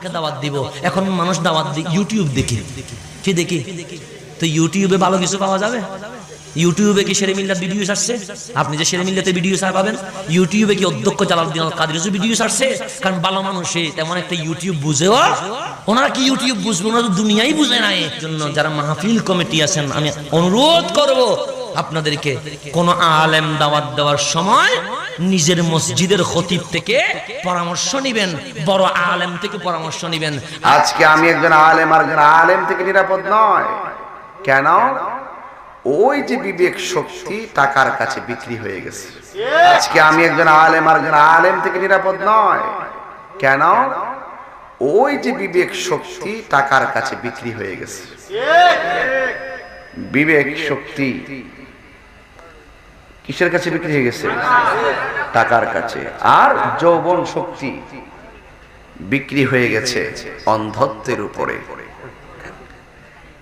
কাকে দাওয়াত দিব। এখন মানুষ দাওয়াত ইউটিউব দেখে। কি দেখি? তো ইউটিউবে ভালো কিছু পাওয়া যাবে? ইউটিউবে কি সেরে মিল্লার ভিডিও আসছে আপনি যে সেরে মিল্লাতে ভিডিও সার পাবেন ইউটিউবে কি অধ্যক্ষ জালালউদ্দিন আল কাদের ভিডিও আসছে কারণ ভালো মানুষে তেমন একটা ইউটিউব বুঝেও, ওনারা কি ইউটিউব বুঝবে? ওনারা তো দুনিয়াই বুঝে না এর জন্য যারা মাহফিল কমিটি আছেন, আমি অনুরোধ করব আপনাদেরকে কোন আলেম দাওয়াত দেওয়ার সময় নিজের মসজিদের খতিব থেকে পরামর্শ নিবেন, বড় আলেম থেকে পরামর্শ নিবেন। আজকে আমি একজন আলেম আর আলেম থেকে নিরাপদ নয়। কেন? ওই যে বিবেক শক্তি টাকার কাছে বিক্রি হয়ে গেছে। আজকে আমি একজন আলেম আর আলেম থেকে নিরাপদ নয়। কেন? ওই যে বিবেক শক্তি টাকার কাছে বিক্রি হয়ে গেছে। বিবেক, শক্তি কিসের কাছে বিক্রি হয়ে গেছে? টাকার কাছে। আর যৌবন শক্তি বিক্রি হয়ে গেছে অন্ধত্বের উপরে।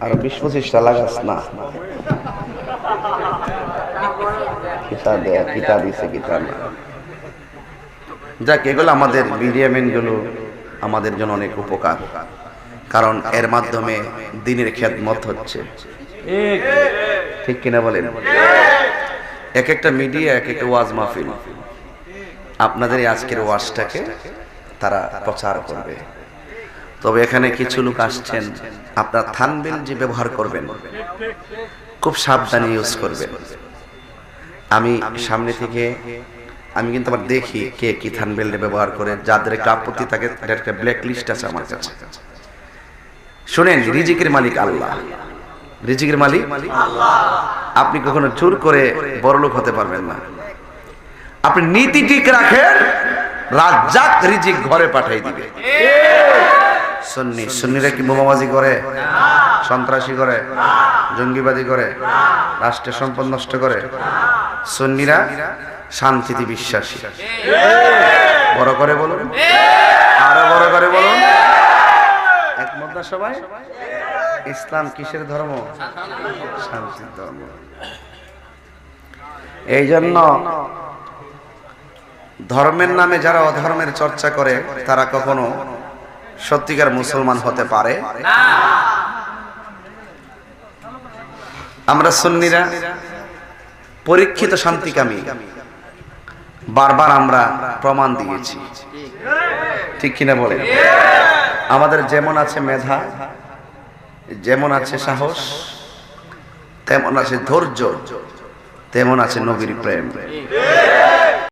আর বিশ কিতা দিছে কিতা না যাক, এগুলো আমাদের মিডিয়ামেনগুলো আমাদের জন্য অনেক উপকার। কারণ এর মাধ্যমে দিনের খেদমত হচ্ছে। ঠিক কিনা বলেন? এক একটা মিডিয়া এক একটা ওয়াজ মাহফিল। আপনাদের আজকের ওয়াজটাকে তারা প্রচার করবে। তবে এখানে কিছু লোক আসছেন, আপনার থানবিল যে ব্যবহার করবেন। খুব সাবধানে ইউজ করবেন। আমি সামনে থেকে, আমি কিন্তু আবার দেখি কে কি থানবিল ব্যবহার করে, যাদের একটা আপত্তি থাকে একটা ব্ল্যাক লিস্ট আছে আমার কাছে। শুনেন, রিজিকের মালিক আল্লাহ। রিজিকের মালিক? আপনি কখনো চুর করে বড়লোক হতে পারবেন না। আপনি নীতি ঠিক রাখেন, রাজ্জাক রিজিক ঘরে পাঠাই দিবে। সুন্নি, সুন্নিরা কি করে? সন্ত্রাসী করে? জঙ্গিবাদী করে? সম্পদ নষ্ট করে? সুন্নিরা শান্তিতে বিশ্বাসী। বড় করে বলুন। আরও বড় করে বলুন। একমত সবাই? ইসলাম কিসের ধর্ম? শান্তির ধর্ম। এই জন্য ধর্মের নামে যারা অধর্মের চর্চা করে, তারা কখনো সত্যিকার মুসলমান হতে পারে? আমরা সুন্নিরা পরীক্ষিত শান্তিকামী। বারবার আমরা প্রমাণ দিয়েছি। ঠিক কিনা বলে আমাদের যেমন আছে মেধা যেমন আছে সাহস তেমন আছে ধৈর্য তেমন আছে নবীর প্রেম।